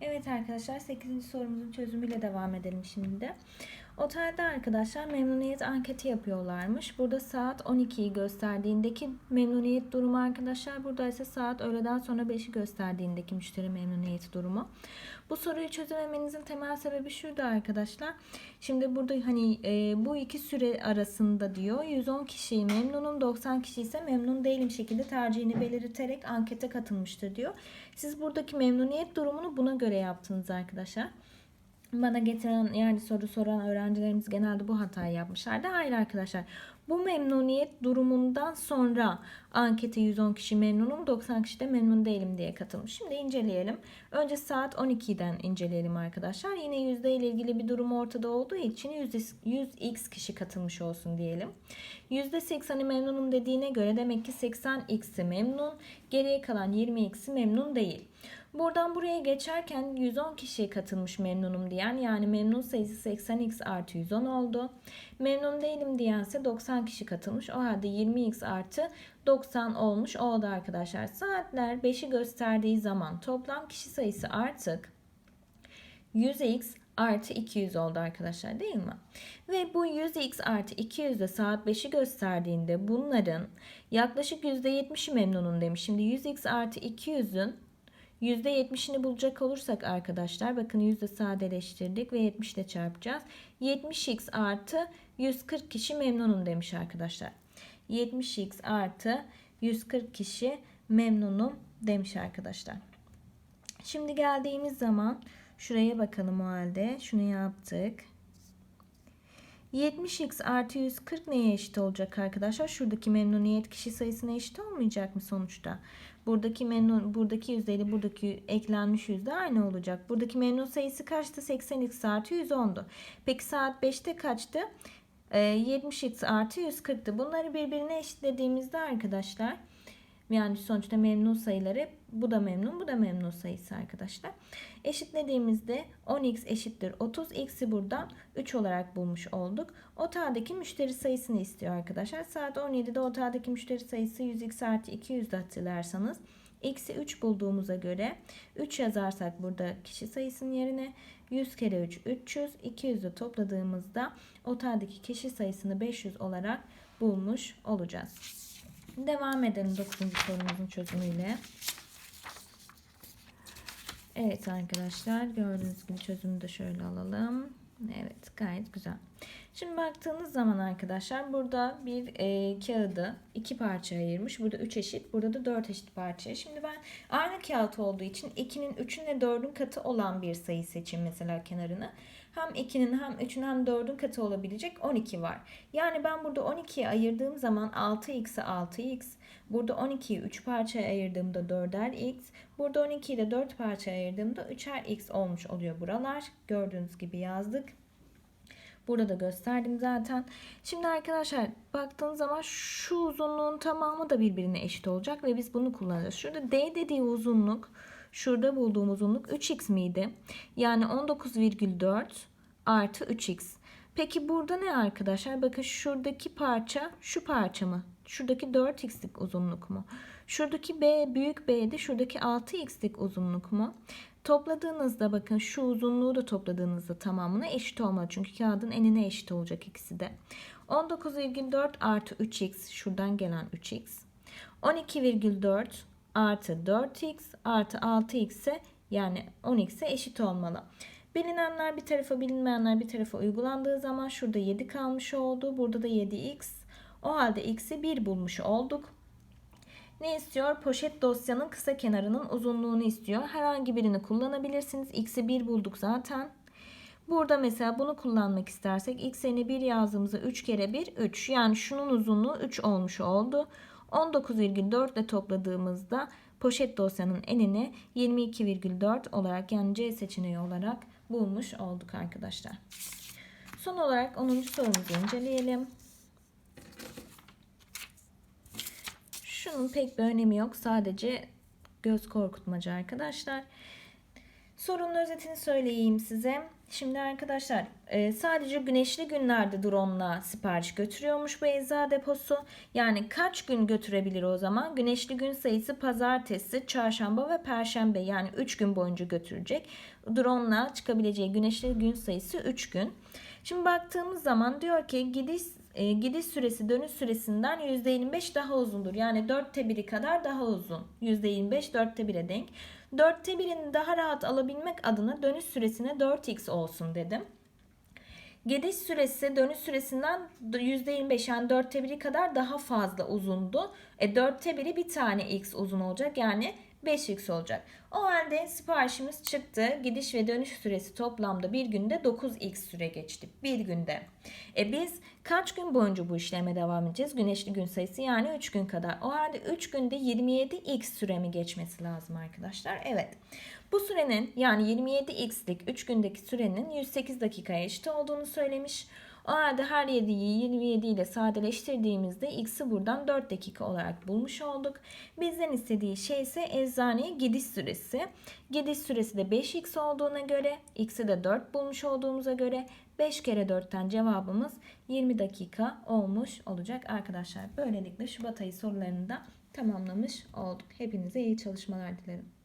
Evet arkadaşlar 8. sorumuzun çözümüyle devam edelim şimdi de. Otelde arkadaşlar memnuniyet anketi yapıyorlarmış. Burada saat 12'yi gösterdiğindeki memnuniyet durumu arkadaşlar. Burada ise saat öğleden sonra 5'i gösterdiğindeki müşteri memnuniyeti durumu. Bu soruyu çözememenizin temel sebebi şurada arkadaşlar. Şimdi burada hani e, bu iki süre arasında diyor 110 kişiyi memnunum 90 kişi ise memnun değilim şekilde tercihini belirterek ankete katılmıştır diyor. Siz buradaki memnuniyet durumunu buna göre yaptınız arkadaşlar. Bana getiren yani soru soran öğrencilerimiz genelde bu hatayı yapmışlardı. Hayır arkadaşlar. Bu memnuniyet durumundan sonra ankete 110 kişi memnunum 90 kişi de memnun değilim diye katılmış. Şimdi inceleyelim. Önce saat 12'den inceleyelim arkadaşlar. Yine yüzde ile ilgili bir durum ortada olduğu için 100, 100x kişi katılmış olsun diyelim. %80'i memnunum dediğine göre demek ki 80x'i memnun. Geriye kalan 20x'i memnun değil. Buradan buraya geçerken 110 kişiye katılmış memnunum diyen yani memnun sayısı 80x artı 110 oldu. Memnun değilim diyense 90 kişi katılmış. O halde 20x artı 90 olmuş oldu arkadaşlar. Saatler 5'i gösterdiği zaman toplam kişi sayısı artık 100x artı 200 oldu arkadaşlar değil mi? Ve bu 100x artı 200 de saat 5'i gösterdiğinde bunların yaklaşık %70'i memnunum demiş. Şimdi 100x artı 200'ün %70'ini bulacak olursak arkadaşlar bakın yüzde sadeleştirdik ve 70 ile çarpacağız. 70x artı 140 kişi memnunum demiş arkadaşlar. 70x artı 140 kişi memnunum demiş arkadaşlar. Şimdi geldiğimiz zaman şuraya bakalım o halde. Şunu yaptık. 70x artı 140 neye eşit olacak arkadaşlar? Şuradaki memnuniyet kişi sayısına eşit olmayacak mı sonuçta? Buradaki memnun, buradaki yüzde ile buradaki eklenmiş yüzde aynı olacak. Buradaki memnun sayısı kaçtı? 80x artı 110'du. Peki saat 5'te kaçtı? Ee, 70x artı 140'tı. Bunları birbirine eşitlediğimizde arkadaşlar yani sonuçta memnun sayıları bu da memnun bu da memnun sayısı arkadaşlar. Eşitlediğimizde 10x eşittir 30 x'i buradan 3 olarak bulmuş olduk. Oteldeki müşteri sayısını istiyor arkadaşlar. Saat 17'de oteldeki müşteri sayısı 100x artı 200'de hatırlarsanız. X'i 3 bulduğumuza göre 3 yazarsak burada kişi sayısının yerine 100 kere 3 300 200'de topladığımızda oteldeki kişi sayısını 500 olarak bulmuş olacağız. Devam edelim 9. sorumuzun çözümüyle. Evet arkadaşlar gördüğünüz gibi çözümü de şöyle alalım. Evet gayet güzel. Şimdi baktığınız zaman arkadaşlar burada bir e, kağıdı iki parçaya ayırmış. Burada 3 eşit, burada da 4 eşit parçaya. Şimdi ben aynı kağıt olduğu için 2'nin 3'ün ve 4'ün katı olan bir sayı seçeyim mesela kenarını. Hem 2'nin hem 3'ün hem 4'ün katı olabilecek 12 var. Yani ben burada 12'ye ayırdığım zaman 6x'e 6x, burada 12'yi 3 parçaya ayırdığımda 4'er x, burada 12'yi de 4 parçaya ayırdığımda 3'er x olmuş oluyor buralar. Gördüğünüz gibi yazdık. Burada da gösterdim zaten. Şimdi arkadaşlar baktığınız zaman şu uzunluğun tamamı da birbirine eşit olacak ve biz bunu kullanacağız. Şurada D dediği uzunluk şurada bulduğum uzunluk 3x miydi? Yani 19,4 artı 3x. Peki burada ne arkadaşlar? Bakın şuradaki parça şu parça mı? Şuradaki 4x'lik uzunluk mu? Şuradaki B büyük B'de şuradaki 6x'lik uzunluk mu? Topladığınızda bakın şu uzunluğu da topladığınızda tamamına eşit olmalı. Çünkü kağıdın enine eşit olacak ikisi de. 19,4 artı 3x şuradan gelen 3x. 12,4 artı 4x artı 6x ise yani 10x'e eşit olmalı. Bilinenler bir tarafa bilinmeyenler bir tarafa uygulandığı zaman şurada 7 kalmış oldu. Burada da 7x. O halde x'i 1 bulmuş olduk. Ne istiyor? Poşet dosyanın kısa kenarının uzunluğunu istiyor. Herhangi birini kullanabilirsiniz. X'i 1 bulduk zaten. Burada mesela bunu kullanmak istersek x'ini 1 yazdığımızda 3 kere 1 3. Yani şunun uzunluğu 3 olmuş oldu. 19,4 ile topladığımızda poşet dosyanın enini 22,4 olarak yani C seçeneği olarak bulmuş olduk arkadaşlar. Son olarak 10. sorumuzu inceleyelim. Şunun pek bir önemi yok. Sadece göz korkutmacı arkadaşlar. Sorunun özetini söyleyeyim size. Şimdi arkadaşlar e, sadece güneşli günlerde drone'la sipariş götürüyormuş bu ecza deposu. Yani kaç gün götürebilir o zaman? Güneşli gün sayısı pazartesi, çarşamba ve perşembe yani 3 gün boyunca götürecek. Drone'la çıkabileceği güneşli gün sayısı 3 gün. Şimdi baktığımız zaman diyor ki gidiş e, gidiş süresi dönüş süresinden %25 daha uzundur. Yani 4'te 1'i kadar daha uzun. %25 4'te 1'e denk. 4'te 1'ini daha rahat alabilmek adına dönüş süresine 4x olsun dedim. Gidiş süresi dönüş süresinden %25 yani 4'te 1'i kadar daha fazla uzundu. E 4'te 1'i bir tane x uzun olacak yani 5x olacak. O halde siparişimiz çıktı. Gidiş ve dönüş süresi toplamda bir günde 9x süre geçti. Bir günde. E biz kaç gün boyunca bu işleme devam edeceğiz? Güneşli gün sayısı yani 3 gün kadar. O halde 3 günde 27x süremi geçmesi lazım arkadaşlar. Evet. Bu sürenin yani 27x'lik 3 gündeki sürenin 108 dakikaya eşit olduğunu söylemiş. O halde her 7'yi 27 ile sadeleştirdiğimizde x'i buradan 4 dakika olarak bulmuş olduk. Bizden istediği şey ise eczaneye gidiş süresi. Gidiş süresi de 5x olduğuna göre x'i de 4 bulmuş olduğumuza göre 5 kere 4'ten cevabımız 20 dakika olmuş olacak arkadaşlar. Böylelikle Şubat ayı sorularını da tamamlamış olduk. Hepinize iyi çalışmalar dilerim.